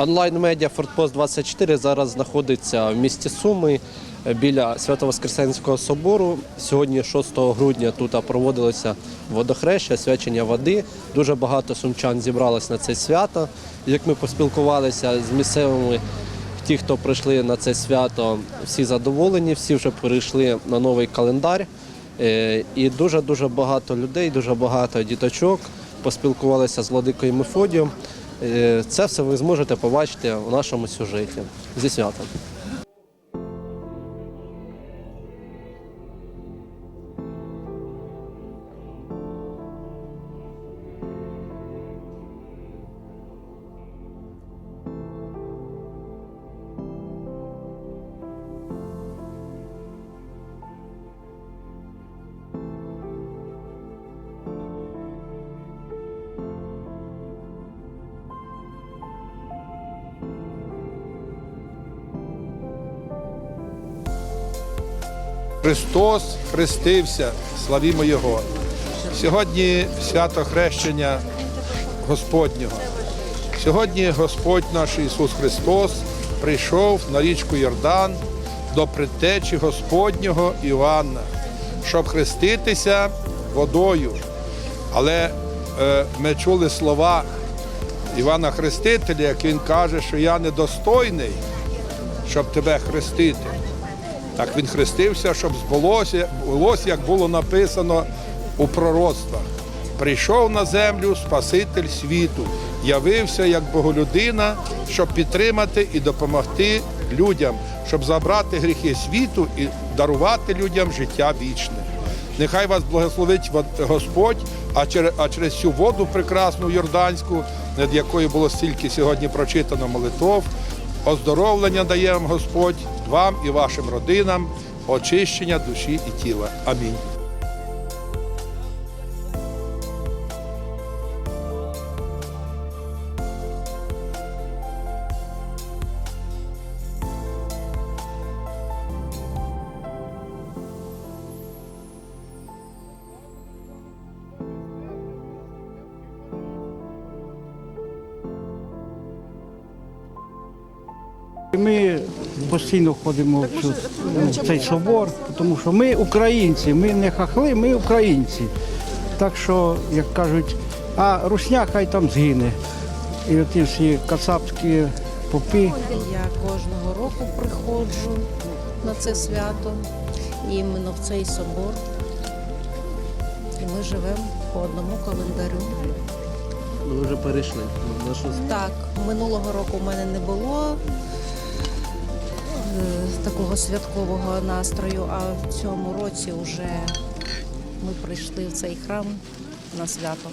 Онлайн-медіа Фортпост 24 зараз знаходиться в місті Суми е, біля Свято-Воскресенського собору. Сьогодні, 6 грудня, тут проводилося водохреща, свячення води. Дуже багато сумчан зібралось на це свято. Як ми поспілкувалися з місцевими, ті, хто прийшли на це свято, всі задоволені, всі вже перейшли на новий календар. Е, І дуже-дуже багато людей, дуже багато діточок поспілкувалися з Владикою Мефодієм. Е, Це все ви зможете побачити у нашому сюжеті. Зі святом. Христос хрестився, славімо Його. Сьогодні свято хрещення Господнього. Сьогодні Господь наш Ісус Христос прийшов на річку Йордан до предтечі Господнього Іоанна, щоб хреститися водою. Але е, ми чули слова Івана Хрестителя, як він каже, що я недостойний, щоб тебе хрестити. Так він хрестився, щоб збулося, булося, як було написано у пророцтвах. Прийшов на землю Спаситель світу, явився як боголюдина, щоб підтримати і допомогти людям, щоб забрати гріхи світу і дарувати людям життя вічне. Нехай вас благословить Господь, а через, а через цю воду прекрасну Йорданську, над якою було стільки сьогодні прочитано молитов, оздоровлення дає вам Господь, вам і вашим родинам, очищення душі і тіла. Амінь. Ми постійно ходимо в цю- в цей собор, тому що ми українці, ми не хахли, ми українці. Так що, як кажуть, а русня хай там згине. І оті всі кацапські попи. Я кожного року приходжу на це свято, іменно в цей собор. І ми живемо по одному календарю. Ми вже перейшли Так, минулого року в мене не було такого святкового настрою, а в цьому році вже ми прийшли в цей храм на свято.